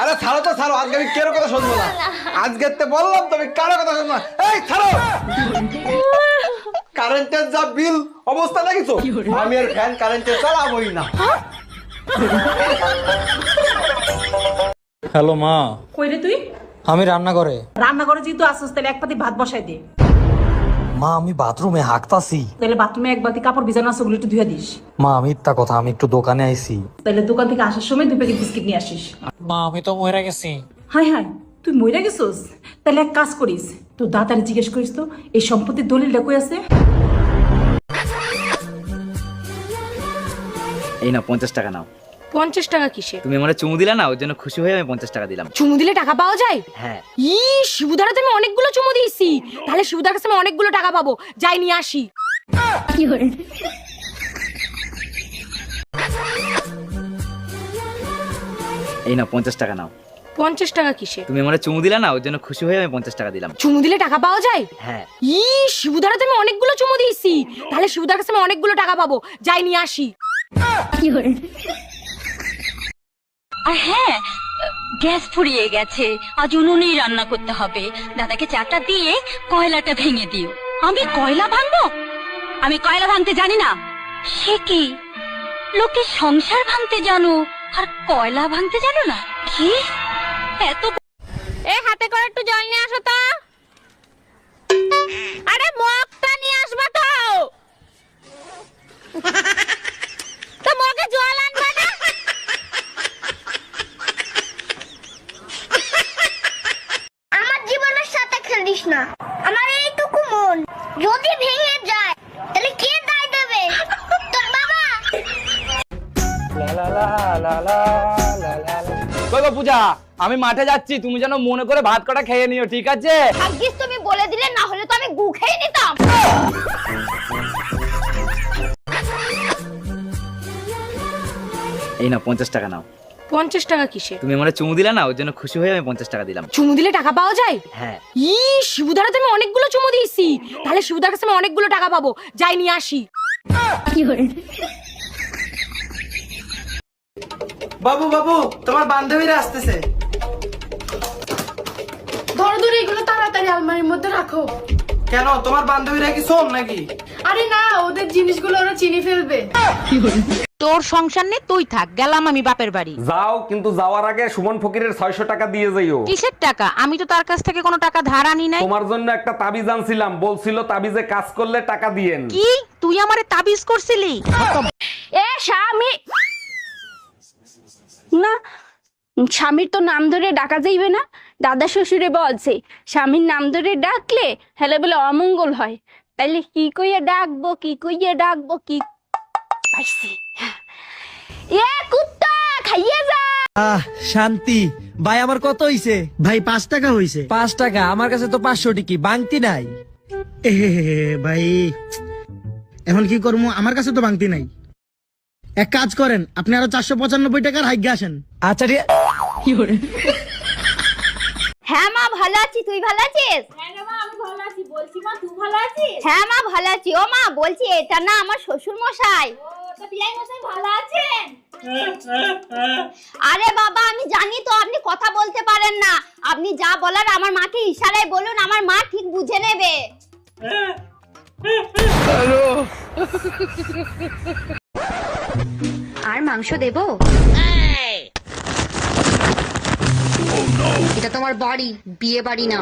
আরে ছাড়ো তো ছাড়ো। আজকে আমি কেরো কথা শুনব না। আজকে তো বললাম তুমি কারও কথা শুনব না। এই ছাড়ো। কারেন্টের যা বিল অবস্থা দেখিছো? আমি আর ফ্যান কারেন্টে চালাবোই না। হ্যালো মা। কই রে তুই? আমি রান্না করে রান্না করে যেহেতু আসছিস তাহলে এক পাতি ভাত বসাই দে। মা আমি বাথরুমে হাঁকতাছি তাহলে বাথরুমে এক বাতি কাপড় ভিজানো আছে ওগুলো একটু ধুয়ে দিস। মা আমি ইত্যা কথা আমি একটু দোকানে আইছি। তাহলে দোকান থেকে আসার সময় দুই প্যাকেট বিস্কিট নিয়ে আসিস। মা আমি তো মরে গেছি। হাই হাই তুই মইরা গেছিস? তাহলে এক কাজ করিস তো দাদারে জিজ্ঞেস করিস তো এই সম্পত্তির দলিলটা কই আছে? এই না পঞ্চাশ টাকা নাও। পঞ্চাশ টাকা কিসে? তুমি আমার চুমু দিলা না ওর জন্য খুশি হয়ে আমি পঞ্চাশ টাকা দিলাম। চুমু দিলে টাকা পাওয়া যায়? হ্যাঁ। ই শিবুদারা তুমি অনেকগুলো চুমু দিয়েছি। তাহলে শিবুদার কাছে আমি অনেকগুলো টাকা পাবো। যাই নিয়ে আসি। এই না পঞ্চাশ টাকা নাও। পঞ্চাশ টাকা কিসে? তুমি আমার চুমু দিলা না ওর জন্য খুশি হয়ে আমি পঞ্চাশ টাকা দিলাম। চুমু দিলে টাকা পাওয়া যায়? হ্যাঁ। ই শিবুদারা তুমি অনেকগুলো চুমু দিয়েছি। তাহলে শিবুদার কাছে আমি অনেকগুলো টাকা পাবো। যাই নিয়ে আসি। আর হ্যাঁ গ্যাস ফুরিয়ে গেছে। আজ উনুনেই রান্না করতে হবে। দাদাকে চাটা দিয়ে কয়লাটা ভেঙে দিও। আমি কয়লা ভাঙবো? আমি কয়লা ভাঙতে জানি না। সে কি? লোকে সংসার ভাঙতে জানো আর কয়লা ভাঙতে জানো না? কি? এত এ হাতে করে একটু জল নিয়ে আসো তো। আরে মগটা নিয়ে আসবা তো তো মগে জল আনবা না আমার জীবনের সাথে না। আমার এইটুকু মন। যদি ভেঙে যায় তাহলে কে দায় দেবে? তোর বাবা। কই পূজা আমি মাঠে যাচ্ছি তুমি যেন মনে করে ভাত কটা খেয়ে নিও ঠিক আছে? ভাগ্যিস তুমি বলে দিলে না হলে তো আমি গু খেয়ে নিতাম। এই না পঞ্চাশ টাকা নাও। পঞ্চাশ টাকা কিসে তুমি আমার চুমু দিলা না ওর জন্য খুশি হয়ে আমি পঞ্চাশ টাকা দিলাম। চুমু দিলে টাকা পাওয়া যায়? হ্যাঁ। ই শিবুদারা তুমি অনেকগুলো চুমু দিয়েছি। তাহলে শিবুদার কাছে আমি অনেকগুলো টাকা পাবো। যাই নিয়ে আসি। বাবু বাবু তোমার বান্ধবীরা আসতেছে। ধরো ধরো এগুলো তাড়াতাড়ি আলমারির মধ্যে রাখো। কেন তোমার বান্ধবীরা কি শোন নাকি? আরে না ওদের জিনিসগুলো ওরা চিনি ফেলবে। তোর সংসার নে তুই থাক গেলাম আমি বাপের বাড়ি। যাও কিন্তু যাওয়ার আগে সুমন ফকিরের ছয়শো টাকা দিয়ে যাইও। কিসের টাকা? আমি তো তার কাছ থেকে কোনো টাকা ধার আনি নাই। তোমার জন্য একটা তাবিজ আনছিলাম বলছিল তাবিজে কাজ করলে টাকা দিয়েন। কি? তুই আমারে তাবিজ করছিলি? এ স্বামী স্বামীর তো নাম ধরে ডাকা যাইবে না। দাদা শ্বশুরে বলছে স্বামীর নাম ধরে ডাকলে হেলে বলে অমঙ্গল হয়। তাইলে কি কইয়া ডাকবো কি কইয়া ডাকবো কি পাইছি। এ কুত্তা খাইয়ে যা। আহ শান্তি। ভাই আমার কত হইছে? ভাই পাঁচ টাকা হইছে। পাঁচ টাকা? আমার কাছে তো পাঁচশো টিকি বাংতি নাই। এ ভাই এখন কি করব আমার কাছে তো ভাঙতি নাই। এক কাজ করেন আপনি আরও চারশো পঁচানব্বই টাকার হাইগে আসেন। আচ্ছা হ্যাঁ মা ভালো আছি। তুই ভালো আছিস? হ্যাঁ মা ভালো আছি। ও মা বলছি এটা না আমার শ্বশুর মশাই আরে বাবা আমি জানি তো আপনি কথা বলতে পারেন না। আপনি যা বলার আমার মাকে ইশারায় বলুন আমার মা ঠিক বুঝে নেবে। আর মাংস দেবো? এটা তোমার বাড়ি বিয়ে বাড়ি না।